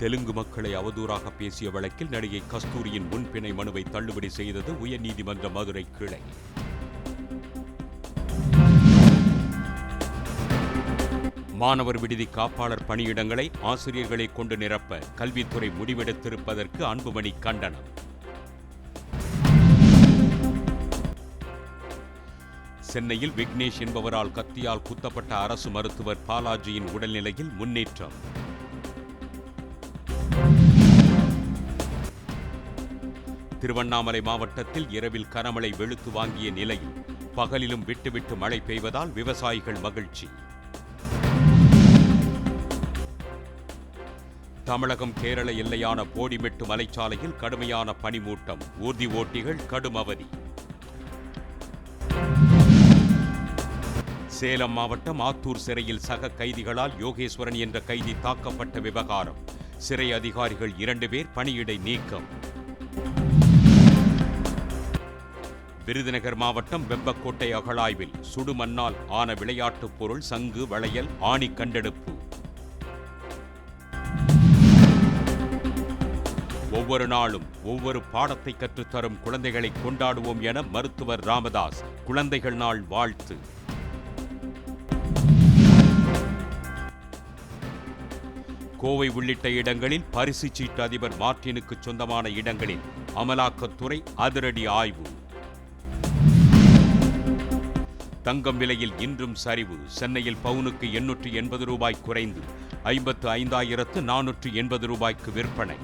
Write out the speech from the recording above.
தெலுங்கு மக்களை அவதூறாக பேசிய வழக்கில் நடிகை கஸ்தூரியின் முன்பிணை மனுவை தள்ளுபடி செய்தது உயர்நீதிமன்ற மதுரை கிளை. மாணவர் விடுதி காப்பாளர் பணியிடங்களை ஆசிரியர்களை கொண்டு நிரப்ப கல்வித்துறை முடிவெடுத்திருப்பதற்கு அன்புமணி கண்டனம். சென்னையில் விக்னேஷ் என்பவரால் கத்தியால் குத்தப்பட்ட அரசு மருத்துவர் பாலாஜியின் உடல்நிலையில் முன்னேற்றம். திருவண்ணாமலை மாவட்டத்தில் இரவில் கனமழை வெளுத்து வாங்கிய நிலையில் பகலிலும் விட்டுவிட்டு மழை பெய்வதால் விவசாயிகள் மகிழ்ச்சி. தமிழகம் கேரள எல்லையான போடிமெட்டு மலைச்சாலையில் கடுமையான பனிமூட்டம் ஊர்தி ஓட்டிகள் கடும் அவதி. சேலம் மாவட்டம் ஆத்தூர் சிறையில் சக கைதிகளால் யோகேஸ்வரன் என்ற கைதி தாக்கப்பட்ட விவகாரம். சிறை அதிகாரிகள் இரண்டு பேர் பணியிடை நீக்கம். விருதுநகர் மாவட்டம் வெம்பக்கோட்டை அகழாய்வில் சுடுமண்ணால் ஆன விளையாட்டுப் பொருள் சங்கு வளையல் ஆணி கண்டெடுப்பு. ஒவ்வொரு நாளும் ஒவ்வொரு பாடத்தை கற்றுத்தரும் குழந்தைகளை கொண்டாடுவோம் என மருத்துவர் ராமதாஸ் குழந்தைகள் நாள் வாழ்த்து. கோவை உள்ளிட்ட இடங்களில் பரிசு சீட்டு அதிபர் மார்டினுக்கு சொந்தமான இடங்களில் அமலாக்கத்துறை அதிரடி ஆய்வு. தங்கம் விலையில் இன்றும் சரிவு. சென்னையில் பவுனுக்கு எண்ணூற்று எண்பது ரூபாய் குறைந்து ஐம்பத்து ஐந்தாயிரத்து நானூற்று எண்பது ரூபாய்க்கு விற்பனை.